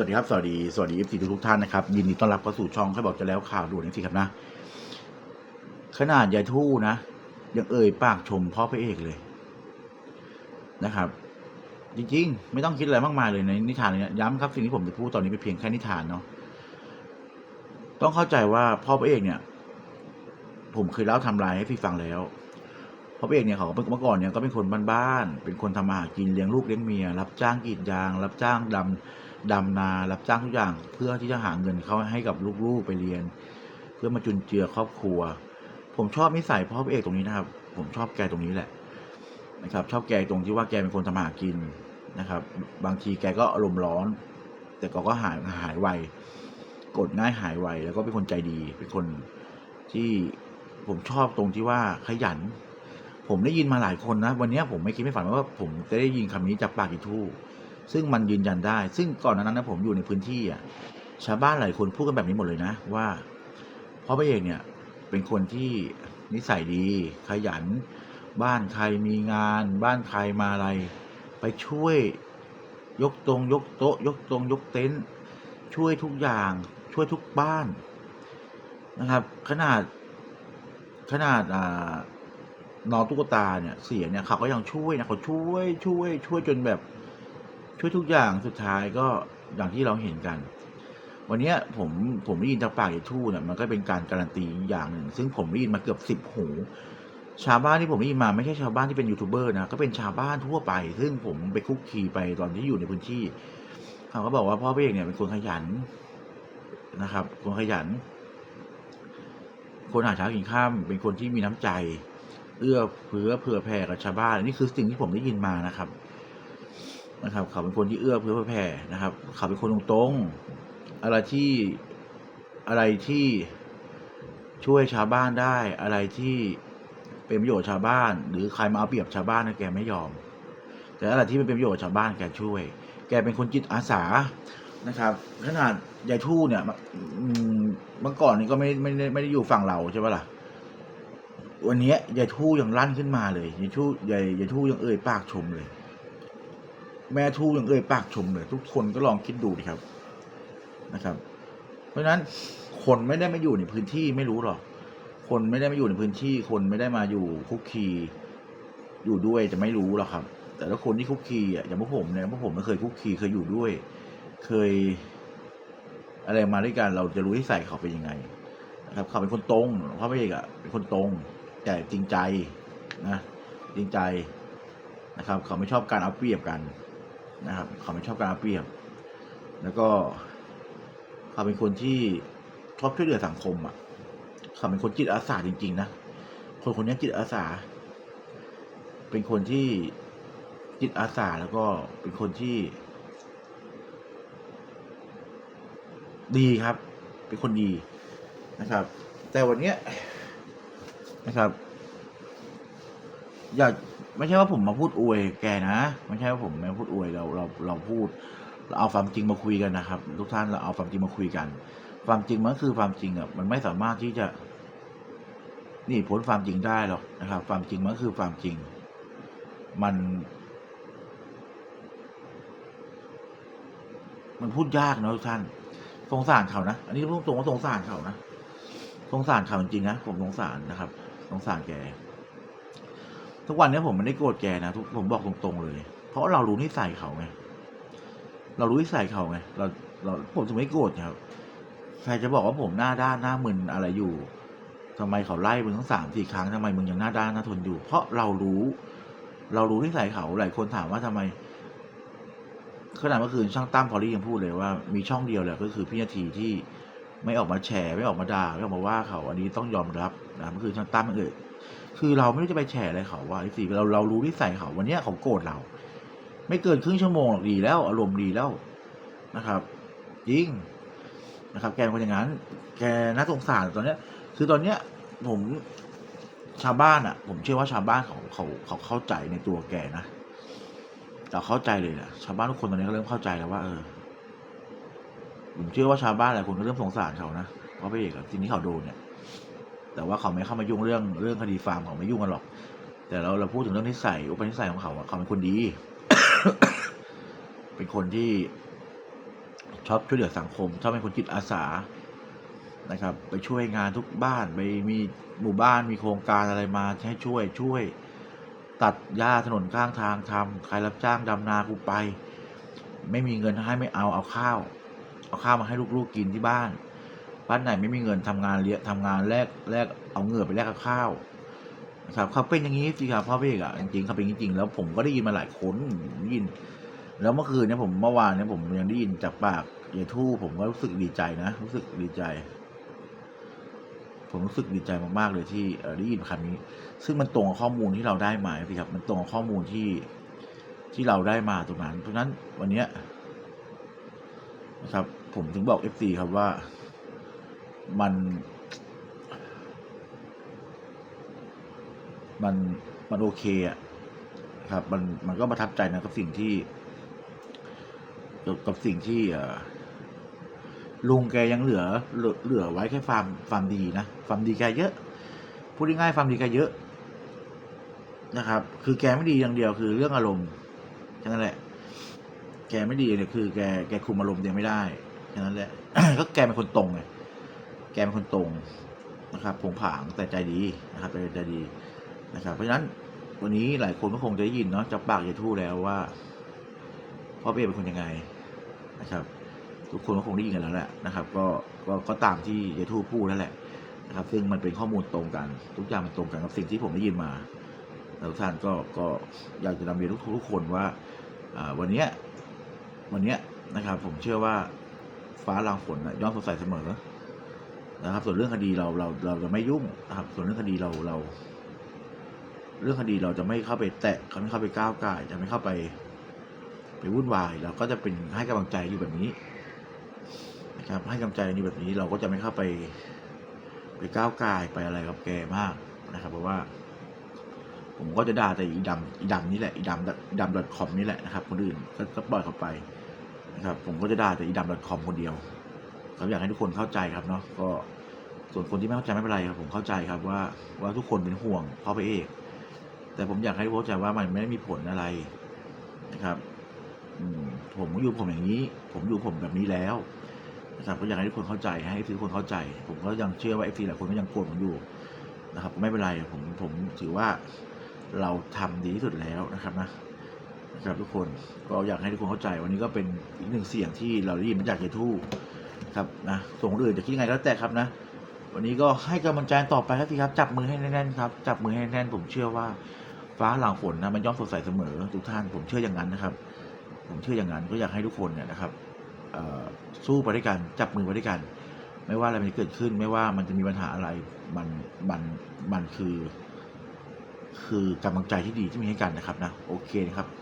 วัสดีครับ สวัสดี สวัสดีเอฟซีทุกท่านนะครับ ยินดีต้อนรับเข้าสู่ช่องใครบอกจะแล้วข่าวด่วนนี่สิครับนะ ขนาดยายทู่นะ ยังเอ่ยปากชมพ่อพระเอกเลยนะครับ จริงๆ ไม่ต้องคิดอะไรมากมายเลยในนิทานเนี้ยย้ำครับสิ่งที่ผมจะพูดตอนนี้เป็นเพียงแค่นิทานเนาะต้องเข้าใจว่าพ่อพระเอกเนี่ย ผมเคยเล่าทำลายให้พี่ฟังแล้วพ่อพระเอกเนี่ยเขาเมื่อก่อนเนี่ยก็เป็นคนบ้านๆเป็นคนทำมาหากินเลี้ยงลูกเลี้ยงเมียรับจ้างกรีดยาง รับจ้างดำ ดำนารับจ้างทุกอย่างเพื่อที่จะหาเงินเขาให้กับลูกๆไปเรียน เพื่อมาจุนเจือครอบครัว ผมชอบนิสัยพ่อพระเอกตรงนี้นะครับ ผมชอบแกตรงนี้แหละนะครับ ชอบแกตรงที่ว่าแกเป็นคนทำมหากินนะครับ บางทีแกก็อารมณ์ร้อน แต่ก็ก็หายหายไวกดง่ายหายไวแล้วก็เป็นคนใจดี เป็นคนที่ผมชอบตรงที่ว่าขยัน ผมได้ยินมาหลายคนนะ วันนี้ผมไม่คิดไม่ฝันว่าผมจะได้ยินคำนี้จากปากอีทู่ ซึ่งมันยืนยันได้ ซึ่งก่อนหนานั้นนะผมอยู่ในพื้นที่อะชาวบ้านหลายคนพูดกันแบบนี้หมดเลยนะว่าพ่อพระเอกเนี่ยเป็นคนที่นิสัยดี ขยัน บ้านใครมีงาน บ้านใครมาอะไร ไปช่วยยกตรงยกโต๊ะ ยกตรงยกเต็นท์ช่วยทุกอย่าง ช่วยทุกบ้านนะครับ ขนาดขนาดอ่าน้องตุ๊กตาเนี่ยเสียเนี่ยเขาก็ยังช่วยนะเขาช่วยช่วยช่วยจนแบบ ช่วยทุกอย่างสุดท้ายก็อย่างที่เราเห็นกัน วันนี้ผมผมได้ยินจากปากไอ้ทู่เนี่ยมันก็เป็นการการันตีอย่างหนึ่ง ซึ่งผมได้ยินมาเกือบสิบหู ชาวบ้านที่ผมได้ยินมาไม่ใช่ชาวบ้านที่เป็นยูทูบเบอร์นะก็เป็นชาวบ้านทั่วไป ซึ่งผมไปคุกคีไปตอนที่อยู่ในพื้นที่เขาก็บอกว่าพ่อเอกเนี่ยเป็นคนขยันนะครับ คนขยัน คนหาเช้ากินข้ามเป็นคนที่มีน้ำใจ เอื้อเฟื้อเผื่อแผ่กับชาวบ้านนี่คือสิ่งที่ผมได้ยินมานะครับ นะครับ เขาเป็นคนที่เอื้อเฟื้อเผื่อแผ่นะครับ เขาเป็นคนตรงๆอะไรที่อะไรที่ช่วยชาวบ้านได้ อะไรที่เป็นประโยชน์ชาวบ้าน หรือใครมาเอาเปรียบชาวบ้านนะแกไม่ยอม แต่อะไรที่ไม่เป็นประโยชน์ชาวบ้านแกช่วย แกเป็นคนจิตอาสานะครับขนาดยายทู่เนี่ยเมื่อก่อนนี่ก็ไม่ไม่ได้ไม่ได้อยู่ฝั่งเราใช่ปะล่ะวันนี้ยายทู่ยังลั่นขึ้นมาเลยยายทู่ยายยายทู่ยังเอ่ยปากชมเลย แม่ทูยังเอ่ยปากชมเลย ทุกคนก็ลองคิดดูดิครับนะครับ เพราะฉะนั้นคนไม่ได้มาอยู่ในพื้นที่ไม่รู้หรอกคนไม่ได้มาอยู่ในพื้นที่ คนไม่ได้มาอยู่คุกคีอยู่ด้วยจะไม่รู้หรอกครับ แต่ถ้าคนที่คุกคีอะอย่างพวกผมเนี่ยพวกผมไม่เคยคุกคีเคยอยู่ด้วย เคย อะไรมาด้วยกันเราจะรู้ที่ใส่เขาเป็นยังไงนะครับเขาเป็นคนตรงเพราะพระเอกอะเป็นคนตรง แต่จริงใจนะจริงใจนะครับ เขาไม่ชอบการเอาเปรียบกัน นะครับ เขาไม่ชอบการเอาเปรียบ แล้วก็เขาเป็นคนที่ชอบช่วยเหลือสังคมอะ เขาเป็นคนจิตอาสาจริง ๆ นะ คนคนนี้จิตอาสา เป็นคนที่จิตอาสาแล้วก็เป็นคนที่ ดีครับ เป็นคนดีนะครับ แต่วันเนี้ยนะครับ อย่าไม่ใช่ว่าผมมาพูดอวยแกนะ ไม่ใช่ว่าผมมาพูดอวยเราเราเราพูดเราเอาความจริงมาคุยกันนะครับ ทุกท่านเราเอาความจริงมาคุยกัน ความจริงมันคือความจริงอะมันไม่สามารถที่จะ นี่ผลความจริงได้หรอกนะครับ ความจริงมันคือความจริง มัน มันพูดยากนะทุกท่านสงสารเขานะอันนี้พูดตรงว่าสงสารเขานะสงสารเขาจริงนะผมสงสารนะครับสงสารแก ทุกวันนี้ผมไม่ได้โกรธแกนะผมบอกตรงๆเลย เพราะเรารู้นิสัยเขาไงเรารู้นิสัยเขาไงเราเราผมถึงไม่โกรธครับใครจะบอกว่าผมหน้าด้านหน้ามึนอะไรอยู่ทำไมเขาไล่มึงทั้งสามสี่ครั้งทำไมมึงยังหน้าด้านหน้าทนอยู่ เพราะเรารู้ เรารู้นิสัยเขาหลายคนถามว่าทำไมขนาดเมื่อคืนช่างตั้มพอลลี่ยังพูดเลยว่ามีช่องเดียวแหละก็คือพี่นาทีที่ ไม่ออกมาแฉไม่ออกมาด่าไม่ออกมาว่าเขา อันนี้ต้องยอมรับนะมื่อคืนช่างตั้มเอ่ยคือเราไม่รู้จะไปแฉอะไรเขาว่าไอ้สิเราเรารู้นิสัยเขาวันเนี้ยเขาโกรธเรา ไม่เกินครึ่งชั่วโมงหรอกดีแล้ว อารมณ์ดีแล้วนะครับจริงนะครับ แกเป็นคนอย่างนั้น แกน่าสงสารตอนเนี้ย คือตอนเนี้ยผมชาวบ้านอะ ผมเชื่อว่าชาวบ้านเขาเขาเขาเข้าใจในตัวแกนะเราเข้าใจเลยนะชาวบ้านทุกคนตอนนี้ก็เริ่มเข้าใจแล้วว่าเออ ผมเชื่อว่าชาวบ้านหลายคนก็เริ่มสงสารเขานะว่าพระเอกสิ่งที่เขาโดนเนี่ย แต่ว่าเขาไม่เข้ามายุ่งเรื่องเรื่องคดีฟาร์มเขาไม่ยุ่งกันหรอก แต่เราเราพูดถึงเรื่องนิสัยอุปนิสัยของเขาเขาเป็นคนดี เป็นคนที่ชอบช่วยเหลือสังคมชอบเป็นคนจิตอาสานะครับ ไปช่วยงานทุกบ้านไปมีหมู่บ้านมีโครงการอะไรมาให้ช่วยช่วย ตัดหญ้าถนนข้างทางทำใครรับจ้างดำนากูไป ไม่มีเงินให้ไม่เอาเอาข้าว เอาข้าวมาให้ลูกๆกินที่บ้าน บ้านไหนไม่มีเงินทำงานเลี้ยทำงานแลกแลกเอาเงินไปแลกกับข้าวครับเขาเป็นอย่างนี้สิครับพ่อพี่อะจริงๆเขาเป็นจริงๆแล้วผมก็ได้ยินมาหลายคนได้ยิน แล้วเมื่อคืนเนี่ยผมเมื่อวานเนี่ยผมยังได้ยินจากปากยายทู่ผมก็รู้สึกดีใจนะรู้สึกดีใจ ผมรู้สึกดีใจมากๆเลยที่ได้ยินคำนี้ ซึ่งมันตรงกับข้อมูลที่เราได้มาสิครับ มันตรงกับข้อมูลที่ที่เราได้มาตรงนั้นเพราะฉะนั้นวันเนี้ยนะครับ ผมถึงบอกเอฟซีครับว่ามัน มันมันโอเคอะครับ มันมันก็ประทับใจนะกับสิ่งที่ กับสิ่งที่ลุงแกยังเหลือ เหลือไว้แค่ความความดีนะความดีแกเยอะพูดง่ายๆความดีแกเยอะนะครับ คือแกไม่ดีอย่างเดียวคือเรื่องอารมณ์แค่นั้นแหละ แกไม่ดีเนี่ยคือแกแกคุมอารมณ์ตัวเองไม่ได้ แค่นั้นแหละ ก็แกเป็นคนตรงไงแกเป็นคนตรงนะครับผงผางแต่ใจดีนะครับแต่ใจดีนะครับ เพราะฉะนั้นวันนี้หลายคนก็คงจะได้ยินเนาะจากปากยายทู่แล้วว่าพ่อเป้เป็นคนยังไงนะครับ ทุกคนก็คงได้ยินกันแล้วแหละนะครับ ก็ก็ก็ตามที่ยายทู่พูดนั่นแหละนะครับ ซึ่งมันเป็นข้อมูลตรงกัน ทุกอย่างมันตรงกันกับสิ่งที่ผมได้ยินมาแล้วทุกท่านก็ก็อยากจะนำเรียนทุกทุกคนว่าอ่าวันเนี้ยวันเนี้ยนะครับ ผมเชื่อว่า ฟ้าลังฝนนะย่อมสดใสเสมอนะครับ ส่วนเรื่องคดีเราเราเราจะไม่ยุ่งนะครับ ส่วนเรื่องคดีเราเรา เรื่องคดีเราจะไม่เข้าไปแตะเขาไม่เข้าไปก้าวไก่จะไม่เข้าไป ไปวุ่นวายเราก็จะเป็นให้กำลังใจอยู่แบบนี้นะครับ ให้กำลังใจอยู่แบบนี้เราก็จะไม่เข้าไป ไปก้าวไก่ไปอะไรกับแกมากนะครับ เพราะว่า ผมก็จะด่าแต่อีดำอีดำนี่แหละอีดำอีดำ .com นี่แหละนะครับ คนอื่นก็ปล่อยเขาไป นะครับผมก็จะด่าแต่อีดำ .com คนเดียวผมอยากให้ทุกคนเข้าใจครับเนาะก็ส่วนคนที่ไม่เข้าใจไม่เป็นไรครับ ผมเข้าใจครับว่าว่าทุกคนเป็นห่วงพ่อพระเอก แต่ผมอยากให้ทุกคนเข้าใจว่ามันไม่ได้มีผลอะไรนะครับผมอยู่ผมอย่างนี้ ผมอยู่ผมแบบนี้แล้วนะครับก็อยากให้ทุกคนเข้าใจให้ทุกคนเข้าใจ ผมก็ยังเชื่อว่าเอฟซีหลายคนก็ยังโกรธผมอยู่นะครับ ไม่เป็นไรผมผมถือว่าเราทำดีที่สุดแล้วนะครับนะ นะครับทุกคนก็อยากให้ทุกคนเข้าใจวันนี้ก็เป็นอีกหนึ่งเสียงที่เราได้ยินมาจากเยทูครับนะส่วนคนอื่นจะคิดยังไงแล้วแต่ครับนะ วันนี้ก็ให้กำลังใจต่อไปครับพี่ครับ จับมือให้แน่นๆครับจับมือให้แน่นผมเชื่อว่าฟ้าหลังฝนนะมันย่อมสดใสเสมอทุกท่านผมเชื่ออย่างนั้นนะครับ ผมเชื่ออย่างนั้นก็อยากให้ทุกคนเนี่ยนะครับสู้ไปด้วยกันจับมือไปด้วยกัน ไม่ว่าอะไรมันจะเกิดขึ้น ไม่ว่ามันจะมีปัญหาอะไรมันมันมันคือ คือกำลังใจที่ดีที่มีให้กันนะครับนะโอเคนะครับ